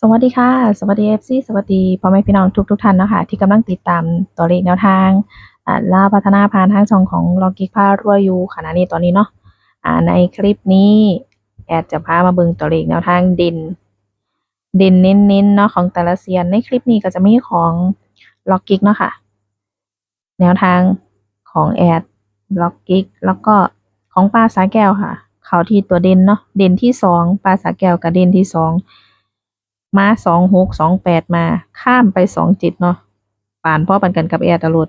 สวัสดีค่ะ สวัสดี FC สวัสดีพ่อแม่พี่น้องทุกทุกท่านนะคะที่กำลังติดตามตัวเลขแนวทางอ่าล่าพัฒนาผ่านทางช่องของลอกิกพารวยยูขณะนี้ตอนนี้เนาะในคลิปนี้แอดจะพามาเบิ่งตัวเลขแนวทางด่นด่นเน้นๆเนาะของแต่ละเซียนในคลิปนี้ก็จะมีของลอกิกเนาะค่ะ แนวทางของแอดล็อกกิกแล้วก็ของปลาสาแก้วค่ะ เขาที่ตัวเด่นเนาะเด่นที่สองปลาสาแก้วกับเด่นที่สอง มาสองหกสองแปดมา ข้ามไปสองเจ็ดเนาะป่านพ่อปันกันกับแอดตลอด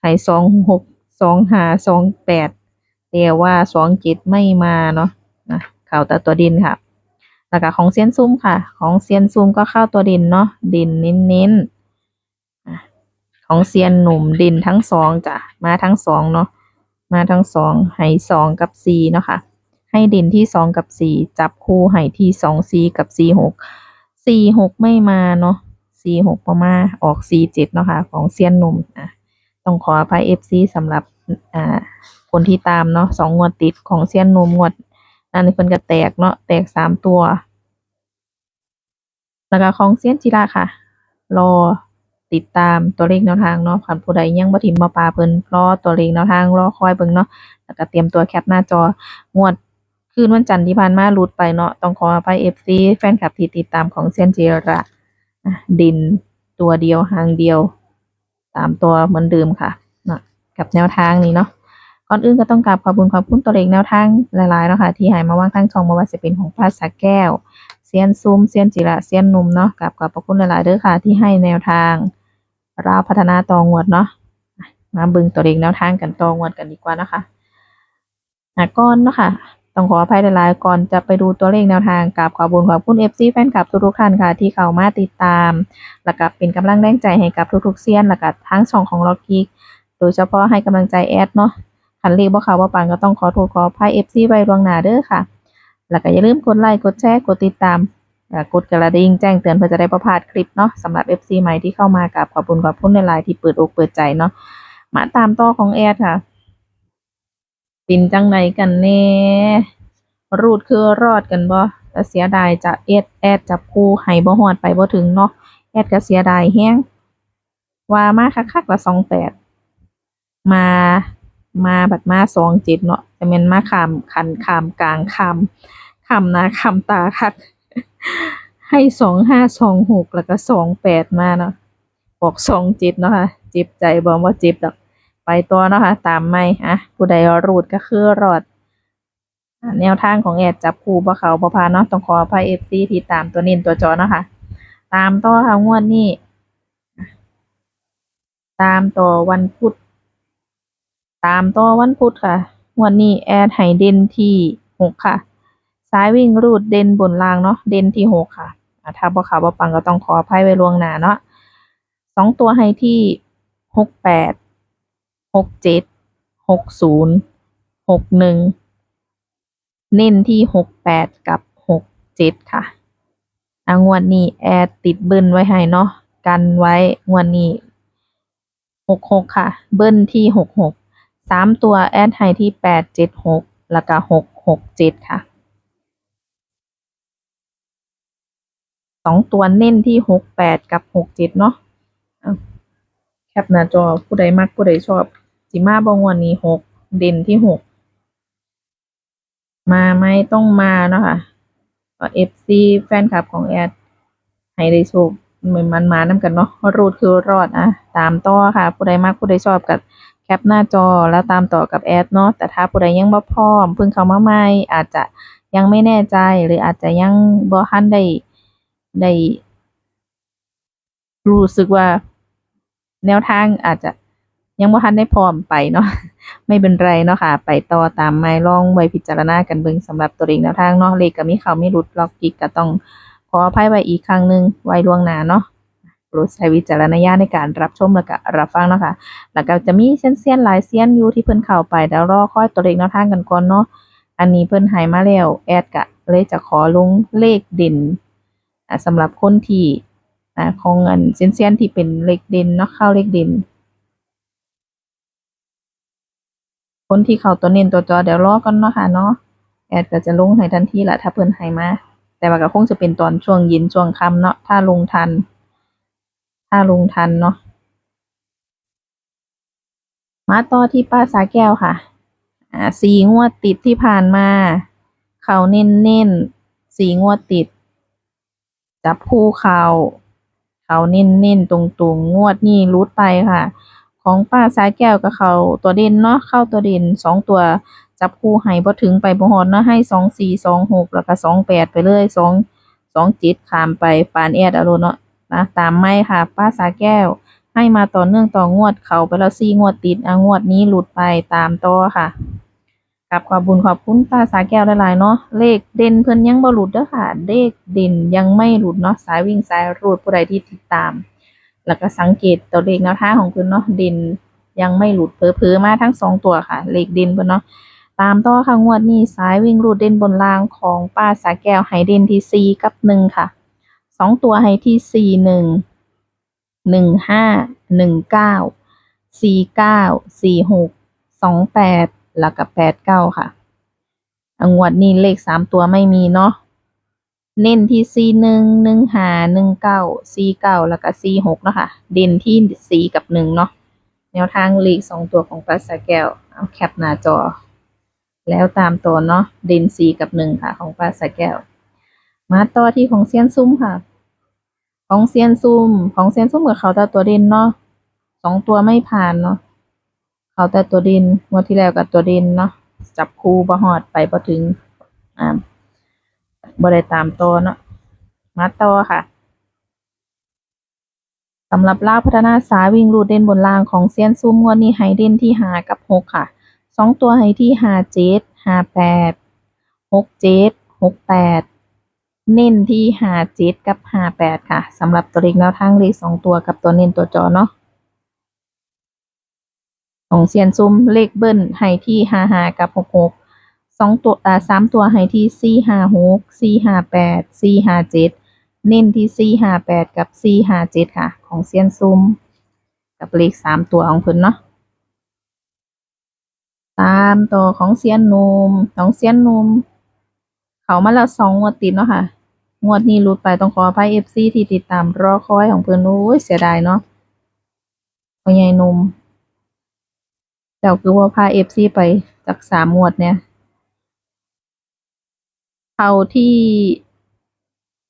ให้สองหกสองหาสองแปดแต่ว่าสองเจ็ดไม่มาเนาะนะเข้าแต่ตัวดินค่ะแล้วก็ของเซียนซุ่มค่ะ ของเซียนซุ่มก็เข้าตัวดินเนาะดินเน้นๆอะของเซียนหนุ่มดินทั้งสองจ้ะมาทั้งสองเนาะมาทั้งสองให้สองกับสี่เนาะค่ะให้ดินที่สองกับสี่จับคู่ให้ที่สองสี่กับสี่หก สี่หกไม่มาเนาะสี่หกประมาออกสี่เจ็ดเนาะค่ะของเซียนหนุ่มอะต้องขออภัยเอฟซีสำหรับอ่าคนที่ตามเนาะสองงวดติดของเซียนหนุ่มงวดนั่นเพิ่นก็แตกเนาะแตกสามตัว แล้วก็ของเซียนจิระค่ะ รอติดตามตัวเลขแนวทางเนาะคันผู้ใดยังบ่ทิมบ่ปลาเพิ่นรอตัวเลขแนวทางรอคอยเบิ่งเนาะแล้วก็เตรียมตัวแคปหน้าจองวด คืนวันจันทร์ที่ผ่านมาหลุดไปเนาะต้องขออภัย FC แฟนคลับที่ติดตามของเซียนจิระดินตัวเดียวหางเดียว ตามตัวเหมือนเดิมค่ะนะกับแนวทางนี้เนาะก่อนอื่นก็ต้องกราบขอบคุณขอบคุณตัวเลขแนวทางหลายๆเนาะค่ะที่ให้มาว่างทางช่องบ่ว่าจะเป็นของปลาสาแก้วเซียนซุมเซียนจิระเซียนนุ่มเนาะกับขอบพระคุณหลายๆเด้อค่ะ ที่ให้แนวทางเราพัฒนาตองวดเนาะมาบิ่งตัวเลขแนวทางกันตองวดกันดีกว่านะคะอะก่อนเนาะค่ะ ต้องขออภัยหลายๆก่อนจะไปดูตัวเลขแนวทางกับขอบคุณขอบคุณ FC แฟนคลับทุกๆท่านค่ะ ที่เข้ามาติดตาม แล้วก็เป็นกำลังแรงใจให้กับทุกๆเซียนแล้วก็ทั้งช่องของล็อกกี้โดยเฉพาะให้กำลังใจแอดเนาะคันเลขบ่เขาบ่ปังก็ต้องขอโทษขออภัย FC ไว้ล่วงหน้าเด้อค่ะ แล้วก็อย่าลืมกดไลค์กดแชร์กดติดตามกดกระดิ่งแจ้งเตือนเพื่อจะได้ประพาดคลิปเนาะสำหรับ FC ใหม่ที่เข้ามากับขอบคุณขอบคุณในไลน์ที่เปิดอกเปิดใจเนาะมาตามต่อของแอดค่ะ ปินจังไหนกันแน่รูดคือรอดกันบ่แต่เสียดายจะแอดแอดจับคู่ให้บ่ฮอดไปบ่ถึงเนาะแอดก็เสียดายแฮงว่ามาคักๆละ28มามาบัดมา27เนาะจะแม่นมาขามคันขามกลางขามขามหน้าขามตาคักให้สองห้าสองหกแล้วก็สองแปดมาเนาะบอกสองจ็ดเนาะค่ะเจ็บใจบอกว่าเจ็บดอก ไปตัวเนาะค่ะตามไม่อะผู้ใดรูดก็คือรอดแนวทางของแอดจับคู่บ่เขาบ่พานเนาะต้องขออภัยเอฟซีที่ตามตัวนินตัวจอเนาะค่ะ ตามต่อค่ะงวดนี้ตามต่อวันพุธตามต่อวันพุธค่ะงวดนี้แอดให้เด่นที่หกค่ะซ้ายวิ่งรูดเด่นบนล่างเนาะเด่นที่หกค่ะถ้าบ่ขาบ่ปังก็ต้องขออภัยไว้ล่วงหน้าเนาะสองตัวให้ที่หกแปด หกเจ็ดหกศูนย์หกหนึ่งเน้นที่หกแปดกับหกเจ็ดค่ะอะงวดนี้แอดติดเบิ้ลไว้ให้เนาะกันไว้งวดนี้หกหกค่ะ เบิ้ลที่หกหกสามตัวแอดให้ที่แปดเจ็ดหกแล้วก็หกหกเจ็ดค่ะสองตัวเน้นที่หกแปดกับหกเจ็ดเนาะแคปหน้าจอผู้ใดมักผู้ใดชอบ สิมาบงวันนี้หกเด่นที่หกมาไหมต้องมาเนาะค่ะเอฟซีแฟนคลับของแอดให้ได้โชคเหมือนมันมานํกันเนาะรูดคือรอดอะตามต่อค่ะ ผู้ใดมักผู้ใดชอบกับแคปหน้าจอแล้วตามต่อกับแอดเนาะแต่ถ้าผู้ใดยังบ่พร้อมเพิ่งเข้ามาใหม่อาจจะยังไม่แน่ใจหรืออาจจะยังบ่ทันได้ได้รู้สึกว่าแนวทางอาจจะ ยังบ่ทันได้พร้อมไปเนาะไม่เป็นไรเนาะค่ะ ไปต่อตามไม้ล่องไว้พิจารณากันเบิ่งสำหรับตัวเลขแนวทางเนาะเลขก็มีเขาไมีหลุดล็อกกิกก็ต้องขออภัยไว้อีกครั้งหนึ่งไว้ล่วงหน้าเนาะโปรดใช้วิจารณญาณในการรับชมแล้วก็รับฟังเนาะค่ะ แล้วก็จะมีเซียนๆหลายเซียนอยู่ที่เพิ่นเข้าไปเดี๋ยวรอค่อยตัวเลขแนวทางกันก่อนเนาะ อันนี้เพิ่นให้มาแล้วแอดก็เลยจะขอลงเลขเด่นอ่าสำหรับคนที่ของเงินเซียนเซียนที่เป็นเลขเด่นเนาะเข้าเลขเด่น คนที่เข้าตัวเน้นตัวจอเดี๋ยวรอก่อนเนาะค่ะเนาะแอดก็จะลงให้ทันทีแหละถ้าเพิ่นให้มาแต่ว่าก็คงจะเป็นตอนช่วงเย็นช่วงค่ำเนาะถ้าลงทัน ถ้าลงทันเนาะมาต่อที่ป้าสาแก้วค่ะอ่าสี่งวดติดที่ผ่านมา เขาเน้นเน้นๆสี่งวดติด จับคู่เขาเขาเน้นเน้นตรงๆงวดนี้รุดไปค่ะ ของป้าสายแก้วกับเขาตัวเด่นเนาะเข้าตัวเด่นสองตัวจับคู่ให้บ่ถึงไปบ่ฮอดเนาะให้สองสี่สองหกแล้วก็สองแปดไปเลยสองสองจ็ดขามไปปานแอดอาโลดเนาะนะตามไม่ค่ะ ป้าสาแก้ว ให้มาต่อเนื่องต่องวดเขาไปแล้วสี่งวดติดอะงวดนี้หลุดไปตามต่อค่ะกับขอบบุญขอบคุณป้าสาแก้วหลายๆเนาะเลขเด่นเพิ่นยังบ่หลุดเด้อค่ะเลขเด่นยังไม่หลุดเนาะสายวิ่งสายรูดผู้ใดที่ติดตาม แล้วก็สังเกตตัวเลขแนวท่าของเพิ่นเนาะเด่นยังไม่หลุดเผลอมาทั้งสองตัวค่ะ เลขเด่นเพิ่นเนาะตามต่อค่ะงวดนี้สายวิ่งรูดเด่นบนรางของป้าสาแก้วให้เด่นที่สี่กับหนึ่งค่ะสองตัวให้ที่สี่หนึ่งหนึ่งห้าหนึ่งเก้าสี่เก้าสี่หกสองแปดแล้วก็แปดเก้าค่ะงวดนี้เลขสามตัวไม่มีเนาะ เน้นที่สี่หนึ่ง หนึ่งหาหนึ่งเก้า สี่เก้า แล้วก็สี่หกเนาะค่ะ เด่นที่สี่กับหนึ่งเนาะ แนวทางเลขสองตัวของปลาสาแก้ว เอาแคปหน้าจอ แล้วตามตัวเนาะ เด่นสี่กับหนึ่งค่ะ ของปลาสาแก้ว มาต่อที่ของเซียนซุ้มค่ะ ของเซียนซุ่มของเซียนซุ่มกับเขาแต่ตัวเด่นเนาะสองตัวไม่ผ่านเนาะ เขาแต่ตัวเด่นงวดที่แล้วกับตัวเด่นเนาะ จับคู่บ่ฮอดไปบ่ถึง อ่า บ่ได้ตามตัวเนาะมาต่อค่ะสำหรับลาพัฒนาสายวิ่งรูดเด่นบนล่างของเซียนซุ่มงวดนี้ให้เด่นที่หากับหกค่ะสองตัวให้ที่หาเจ็ดหาแปดหกเจ็ดหกแปดเน้นที่หาเจ็ดกับหาแปดค่ะสำหรับตัวเลขแนวทางเลขสองตัวกับตัวเน้นตัวจอเนาะของเซียนซุ่มเลขเบิ้ลให้ที่หาหากับหกหก สองตัวอ่าสามตัวให้ที่สี่ห้าหกสี่ห้าแปดสี่ห้าเจ็ดเน้นที่สี่ห้าแปดกับสี่ห้าเจ็ดค่ะ ของเซียนซุมกับเลขสามตัวของเพิ่นเนาะตามตัวของเซียนนุมของเซียนนุมเขามาแล้วสองงวดติดเนาะค่ะ งวดนี้หลุดไปต้องขออภัยเอฟซีที่ติดตามรอคอยของเพิ่นโอ้ยเสียดายเนาะพ่อใหญ่นุมเจ้าคือว่าพาเอฟซีไปจากสามงวดเนี่ย เขาที่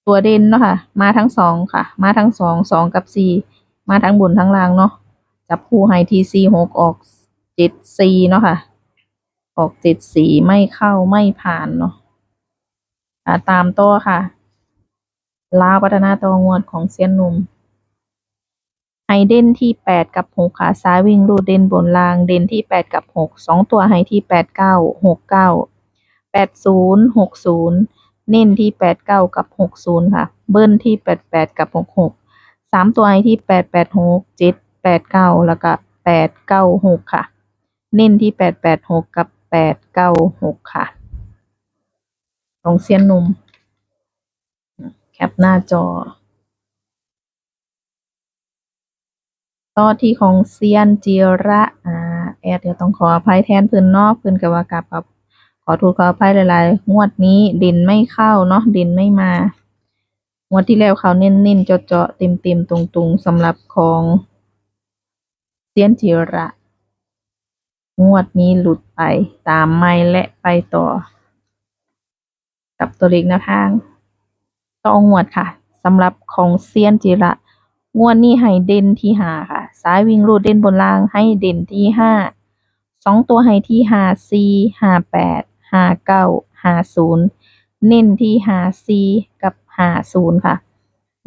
ตัวเด่นเนาะค่ะ มาทั้งสองค่ะ มาทั้งสองสองกับสี่มาทั้งบนทั้งล่างเนาะจับคู่ไฮทีซีหกออกเจ็ดสี่เนาะค่ะ ออกเจ็ดสี่ไม่เข้าไม่ผ่านเนาะตามตัวค่ะลาวพัฒนาตัวงวดของเซียนหนุ่มไฮเด่นที่แปดกับหกค่ะซ้ายวิ่งรูดเด่นบนล่าง เด่นที่แปดกับหกสองตัวไฮที่แปดเก้าหกเก้า แปดศูนย์หกศูนย์เน้นที่แปดเก้ากับหกศูนย์ค่ะ เบิ้ลที่แปดแปดกับหกหกสามตัวไอที่แปดแปดหกเจ็ดแปดเก้าแล้วก็แปดเก้าหกค่ะ เน้นที่แปดแปดหกกับแปดเก้าหกค่ะของเซียนนุ่มแคปหน้าจอ ต่อที่ของเซียนจิระอ่าแอดเดี๋ยวต้องขออภัยแทนเพิ่อนนาะเพิ่อนก็ว่ากลับกับ อโทษขออภัยหลายๆงวดนี้ด่นไม่เข้าเนาะด่นไม่มางวดที่แล้วเขาเน้นๆเจาะๆเต็มๆตรงๆสำหรับของเซียนจิระงวดนี้หลุดไปตามไม่และไปต่อ กับตัวเลขแนวทางต่องงวดค่ะสำหรับของเซียนจิระงวดนี้ให้เด่นที่ห้าค่ะสายวิ่งรูดเด่นบนล่างให้เด่นที่ห้าสองตัวให้ที่ห้าสี่ห้าแปด หาเก้าหาศูนย์เน้นที่หาสี่กับหาศูนย์ค่ะ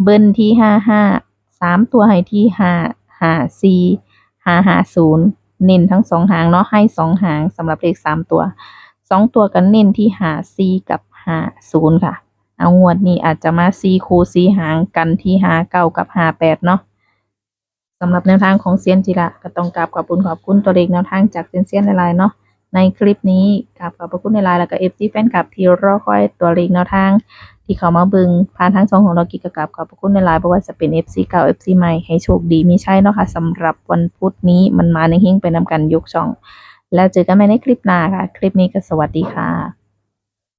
เบิ้ลที่ห้าห้าสามตัวให้ที่หาหาสี่ห้าหาศูนย์เน้นทั้งสองหางเนาะให้สองหางสำหรับเลขสามตัวสองตัวกันเน้นที่หาสี่กับหาศูนย์ค่ะ เอางวดนี้อาจจะมาสี่คูสี่หางกันที่หาเก้ากับหาแปดเนาะสำหรับแนวทางของเซียนจิระก็ต้องกราบขอบคุณขอบคุณตัวเลขแนวทางจากเซียนเซียนหลายๆเนาะ ในคลิปนี้กับขอบพระคุณในไลน์แล้วก็เอฟซีแฟนคลับที่รอคอยตัวเลขแนวทาง ที่เขามาบึงผ่านทางช่องของเรากิกกับขอบพระคุณในไลน์เพราะว่าจะเป็นเอฟซีเก่าเอฟซีใหม่ให้โชคดีมีใช่เนาะค่ะสำหรับวันพุธนี้มันมาในหิ้งไปนำกันยกช่อง แล้วเจอกันใหม่ในคลิปหน้าค่ะ คลิปนี้ก็สวัสดีค่ะ